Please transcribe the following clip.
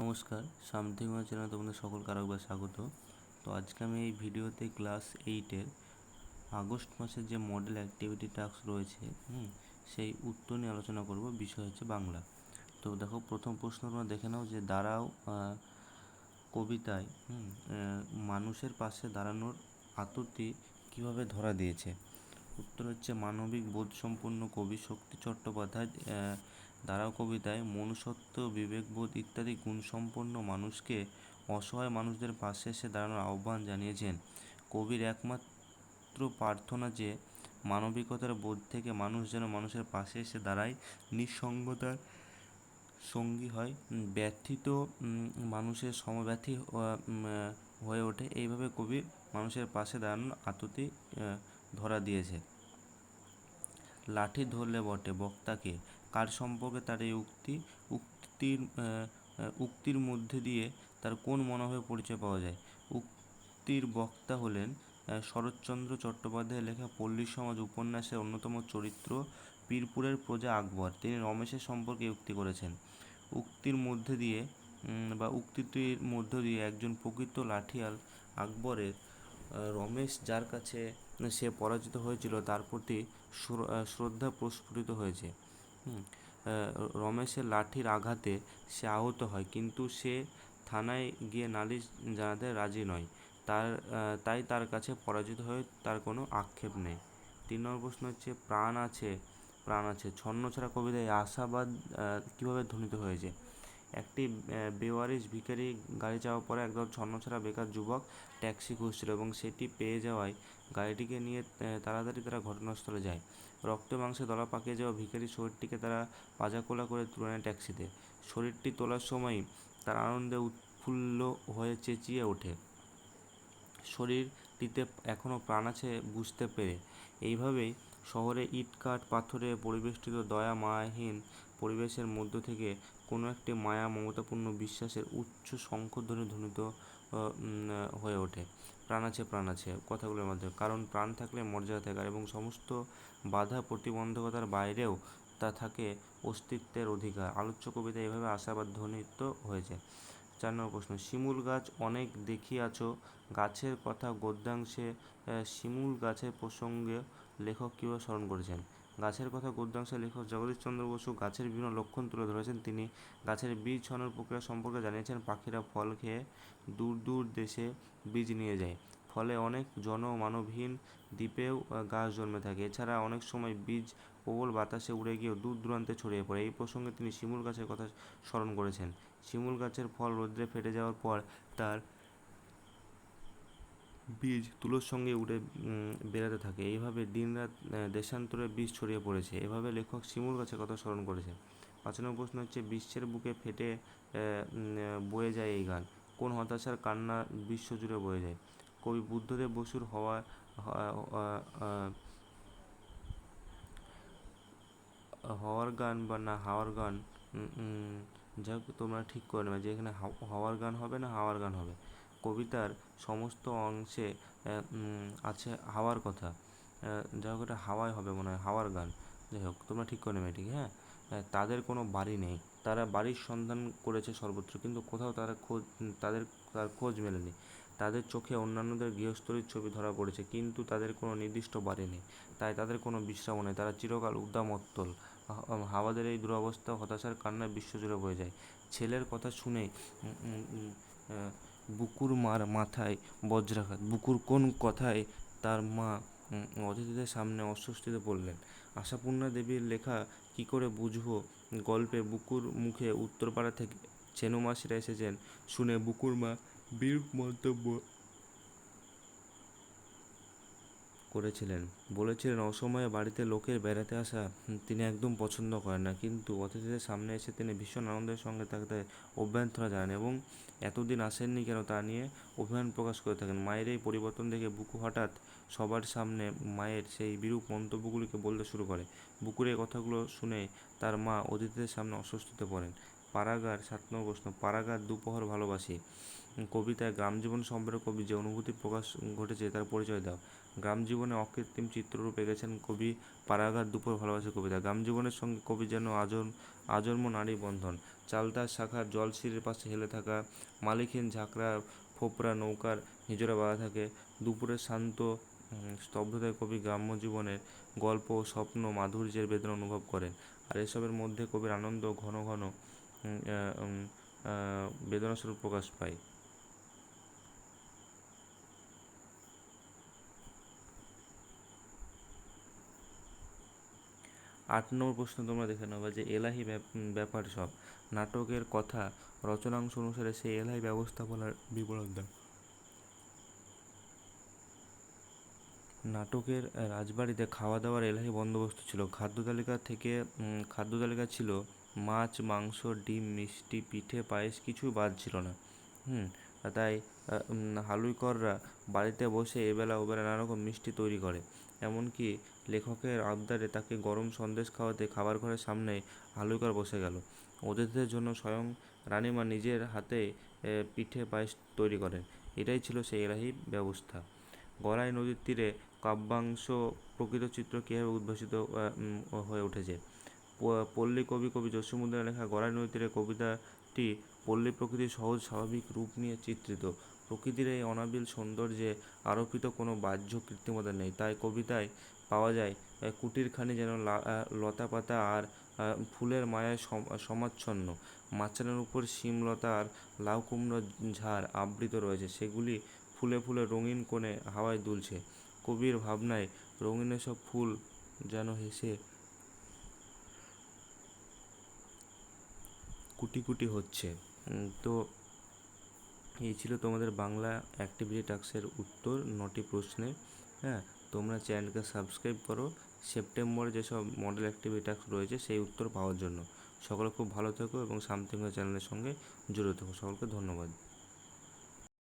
নমস্কার সামথিং চ্যানেলে তোমাদের সকলকে আরেকবার স্বাগত। তো আজকে আমি এই ভিডিওতে ক্লাস এইটের আগস্ট মাসের যে মডেল অ্যাক্টিভিটি টাস্ক রয়েছে, হুম, সেই উত্তর নিয়ে আলোচনা করব। বিষয় হচ্ছে বাংলা। তো দেখো, প্রথম প্রশ্ন তোমরা দেখে নাও যে দাঁড়াও কবিতায়, হুম মানুষের পাশে দাঁড়ানোর আততি কীভাবে ধরা দিয়েছে? উত্তর হচ্ছে মানবিক বোধসম্পন্ন কবি শক্তি চট্টোপাধ্যায় দাঁড়াও কবিতায় মনুষ্যত্ব, বিবেকবোধ ইত্যাদি গুণসম্পন্ন মানুষকে অসহায় মানুষদের পাশে এসে দাঁড়ানোর আহ্বান জানিয়েছেন। কবির একমাত্র প্রার্থনা যে, মানবিকতার বোধ থেকে মানুষ যেন মানুষের পাশে এসে দাঁড়ায়, নিঃসঙ্গতার সঙ্গী হয়, ব্যথিত মানুষের সমব্যথী হয়ে ওঠে। এইভাবে কবি মানুষের পাশে দাঁড়ানোর আততি ধরা দিয়েছে। লাঠি ধরলে বটে বক্তাকে কার সম্পর্কে তার এই উক্তি, উক্তির উক্তির মধ্যে দিয়ে তার কোন মনোভাবের পরিচয় পাওয়া যায়? উক্তির বক্তা হলেন শরৎচন্দ্র চট্টোপাধ্যায়ের লেখা পল্লী সমাজ উপন্যাসের অন্যতম চরিত্র পীরপুরের প্রজা আকবর। তিনি রমেশের সম্পর্কে উক্তি করেছেন। উক্তির মধ্যে দিয়ে বা উক্তিটির মধ্য দিয়ে একজন প্রকৃত লাঠিয়াল আকবরের রমেশ যার কাছে সে পরাজিত হয়েছিল, তার প্রতি শ্র- শ্রদ্ধা প্রস্ফুটিত হয়েছে। রমেশের লাঠির আঘাতে সে আহত হয়, কিন্তু সে থানায় গিয়ে নালিশ জানাতে রাজি নয়। তার তাই তার কাছে পরাজিত হয়ে তার কোনো আক্ষেপ নেই। তিন নম্বর প্রশ্ন হচ্ছে, প্রাণ আছে প্রাণ আছে। ছন্ন ছাড়া কবিতায় আশাবাদ কীভাবে ধ্বনিত হয়েছে? একটি বেওয়ারিশ ভিখারি গাড়ি যাওয়ার পরে একদল ছন্নছাড়া বেকার যুবক ট্যাক্সি খুঁজছিল এবং সেটি পেয়ে যাওয়ায় গাড়িটিকে নিয়ে তাড়াতাড়ি তারা ঘটনাস্থলে যায়। রক্ত মাংসে দলা পাকিয়ে যাওয়া ভিখারির শরীরটিকে তারা পাজাকোলা করে তুলে নেয় ট্যাক্সিতে। শরীরটি তোলার সময় তার আনন্দে উৎফুল্ল হয়ে চেঁচিয়ে ওঠে। শরীরটিতে এখনও প্রাণ আছে বুঝতে পেরে। এইভাবেই শহরে ইট কাঠ পাথরে পরিবেষ্টিত দয়া মায়াহীন পরিবেশের মধ্য থেকে কোনো একটি মায়া মমতাপূর্ণ বিশ্বাসের উচ্চ শঙ্খধ্বনি ধ্বনিত হয়ে ওঠে। প্রাণ আছে প্রাণ আছে কথাগুলোর মাধ্যমে কারণ প্রাণ থাকলে মর্যাদা থাকে। আর এবং সমস্ত বাধা প্রতিবন্ধকতার বাইরেও তা থাকে অস্তিত্বের অধিকার। আলোচ্য কবিতা এভাবে আশাবাদ ধ্বনিত হয়েছে চার নম্বর প্রশ্ন, শিমুল গাছ অনেক দেখিয়াছ। গাছের কথা গদ্যাংশে শিমুল গাছের প্রসঙ্গে লেখক কীভাবে স্মরণ করেছেন? গাছের কথা গদ্যাংশে লেখক জগদীশচন্দ্র বসু গাছের বিভিন্ন লক্ষণ তুলে ধরেছেন। তিনি গাছের বীজ ছড়ানোর প্রক্রিয়া সম্পর্কে জানিয়েছেন, পাখিরা ফল খেয়ে দূর দূর দেশে বীজ নিয়ে যায়। ফলে অনেক জনমানবহীন দ্বীপেও গাছ জন্মে থাকে। এছাড়া অনেক সময় বীজ প্রবল বাতাসে উড়ে গিয়েও দূর দূরান্তে ছড়িয়ে পড়ে। এই প্রসঙ্গে তিনি শিমুল গাছের কথা স্মরণ করেছেন। শিমুল গাছের ফল রোদ্রে ফেটে যাওয়ার পর তার বীজ তুলোর সঙ্গে উড়ে বেড়াতে থাকে। এইভাবে দিনরাত দেশান্তরে বীজ ছড়িয়ে পড়েছে। এভাবে লেখক শিমুল গাছের কথা স্মরণ করেছে। পাঁচ নম্বর প্রশ্ন হচ্ছে বিশ্বের বুকে ফেটে বয়ে যায় এই গান। কোন হতাশার কান্না বিশ্বজুড়ে বয়ে যায়? কবি বুদ্ধদেব বসুর হওয়া হওয়ার গান বা না হাওয়ার গান যাই তোমরা ঠিক করে নেবে যে এখানে হাও- হওয়ার গান হবে না হাওয়ার গান হবে। কবিতার সমস্ত অংশে আছে হাওয়ার কথা। যাই হোক, এটা হাওয়ায় হবে মনে হয়, হাওয়ার গান। যাই হোক, তোমরা ঠিক করে নেবে ঠিক হ্যাঁ? তাদের কোনো বাড়ি নেই। তারা বাড়ির সন্ধান করেছে সর্বত্র, কিন্তু কোথাও তারা খোঁজ, তাদের, তার খোঁজ মেলেনি। তাদের চোখে অন্যান্যদের গৃহস্থলীর ছবি ধরা পড়েছে, কিন্তু তাদের কোনো নির্দিষ্ট বাড়ি নেই। তাই তাদের কোনো বিশ্রাম নেই। তারা চিরকাল উদ্দামত্তল। হাওয়াদের এই দুরবস্থা, হতাশার কান্নায় বিশ্বজুড়ে বয়ে যায়। ছেলের কথা শুনে বুকুর মার মাথায় বজ্রাঘাত। বুকুর কোন কথায় তার মা অতিথিদের সামনে অস্বস্তিতে পড়লেন আশাপূর্ণা দেবীর লেখা কি করে বুঝব? গল্পে বুকুর মুখে উত্তরপাড়া থেকে ছেনুমাসিরা এসেছেন শুনে বুকুর মা বীর মন্তব্য করেছিলেন। বলেছিলেন, অসময়ে বাড়িতে লোকের বেড়াতে আসা তিনি একদম পছন্দ করেন না। কিন্তু অতিথিদের সামনে এসে তিনি ভীষণ আনন্দের সঙ্গে তাকে অভ্যর্থনা জানান এবং এতদিন আসেননি কেন তা নিয়ে অভিমান প্রকাশ করে থাকেন। মায়ের এই পরিবর্তন দেখে বুকু হঠাৎ সবার সামনে মায়ের সেই বিরূপ মন্তব্যগুলিকে বলতে শুরু করে। বুকুর এই কথাগুলো শুনে তার মা অতিথিদের সামনে অস্বস্তিতে পড়েন। পারাগার, সাত নম্বর প্রশ্ন পাড়াগার দুপহর ভালোবাসি। কবিতায় গ্রাম জীবন সম্পর্কে কবি যে অনুভূতি প্রকাশ ঘটেছে তার পরিচয় দাও। গ্রাম জীবনে অকৃত্রিম চিত্ররূপ এঁকেছেন কবি পাড়াগার দুপুর ভালোবাসা কবিতা। গ্রাম জীবনের সঙ্গে কবি যেন আজম আজন্ম নারী বন্ধন। চালতার শাখার জলসিঁড়ির পাশে হেলে থাকা মালিকহীন ঝাঁকড়া ফোপরা নৌকার হিজড়া বাঁধা থাকে। দুপুরের শান্ত স্তব্ধতায় কবি গ্রাম্য জীবনের গল্প ও স্বপ্ন মাধুর্যের বেদনা অনুভব করেন। আর এসবের মধ্যে কবির আনন্দ ঘন ঘন বেদনাস্বরূপ প্রকাশ পায়। আট নম্বর প্রশ্ন তোমরা দেখে নেবে যে এলাহি ব্যাপ- ব্যাপার সব। নাটকের কথা, রচনাংশ অনুসারে সেই এলাহি ব্যবস্থাপনার বিবরণ দাও। নাটকের রাজবাড়িতে খাওয়া দাওয়ার এলাহি বন্দোবস্ত ছিল। খাদ্য তালিকা থেকে খাদ্য তালিকা ছিল, মাছ, মাংস, ডিম, মিষ্টি, পিঠে, পায়েস কিছুই বাদ ছিল না। হুম, তাই হালুইকররা বাড়িতে বসে এবেলা ওবেলা নানা রকম মিষ্টি তৈরি করে। এমনকি লেখকের আবদারে তাকে গরম সন্দেশ খাওয়াতে খাবার ঘরের সামনে হালুইকর বসে গেল। অতিথিদের জন্য স্বয়ং রানীমা নিজের হাতে পিঠে পায়েস তৈরি করেন। এটাই ছিল সেই এলাহি ব্যবস্থা। গড়াই নদীর তীরে কাব্যাংশ প্রকৃত চিত্র কীভাবে উদ্ভাসিত হয়ে উঠেছে? পল্লী কবি কবি জসীমুদ্দিনের লেখা গড়াই নদীর তীরে কবিতাটি পল্লী প্রকৃতির সহজ স্বাভাবিক রূপ নিয়ে চিত্রিত। প্রকৃতির এই অনাবিল সৌন্দর্যে আরোপিত কোনো বাহ্য কৃত্রিমতা নেই। তাই কবিতায় পাওয়া যায়। কুটিরখানি যেন লতা পাতা আর ফুলের মায়ায় সম- সমাচ্ছন্ন। মাচানের উপর শিমলতা আর লাউ কুমড়ো ঝাড় আবৃত রয়েছে। সেগুলি ফুলে ফুলে রঙিন কোণে হাওয়ায় দুলছে। কবির ভাবনায় রঙিন সব ফুল যেন হেসে কুটি কুটি হচ্ছে। তো এই ছিল তোমাদের বাংলা অ্যাক্টিভিটি টাস্কের উত্তর, নটি প্রশ্নে। হ্যাঁ তোমরা চ্যানেলকে সাবস্ক্রাইব করো। সেপ্টেম্বরে যেসব মডেল অ্যাক্টিভিটি রয়েছে, সেই উত্তর পাওয়ার জন্য। সকলে খুব ভালো থেকো এবং সামথিং চ্যানেলের সঙ্গে জুড়ে থেকো। সকলকে ধন্যবাদ।